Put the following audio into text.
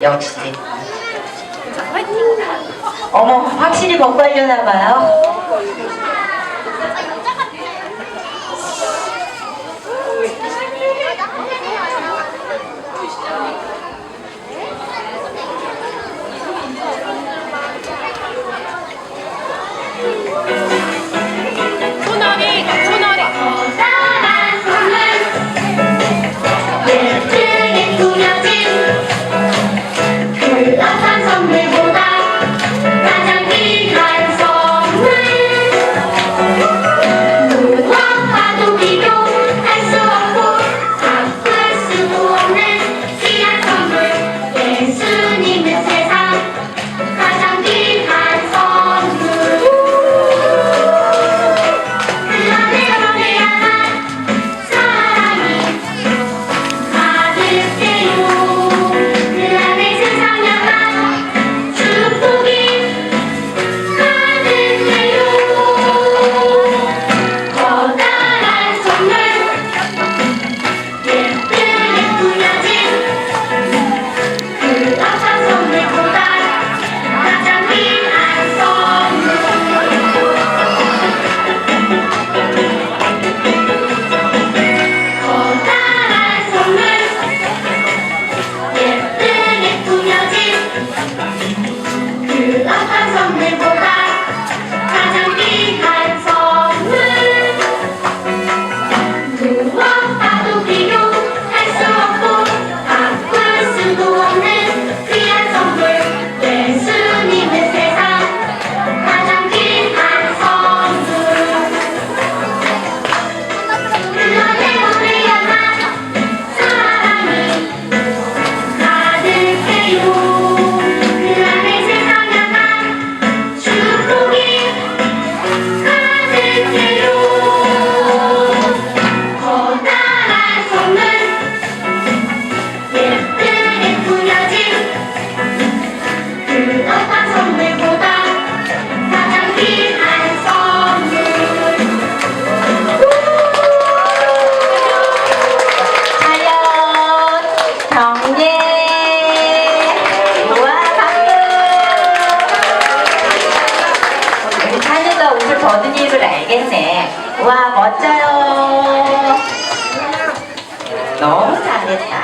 역시. 어머 확실히 먹고 하려나 봐요. 와 멋져요. 너무 잘했다.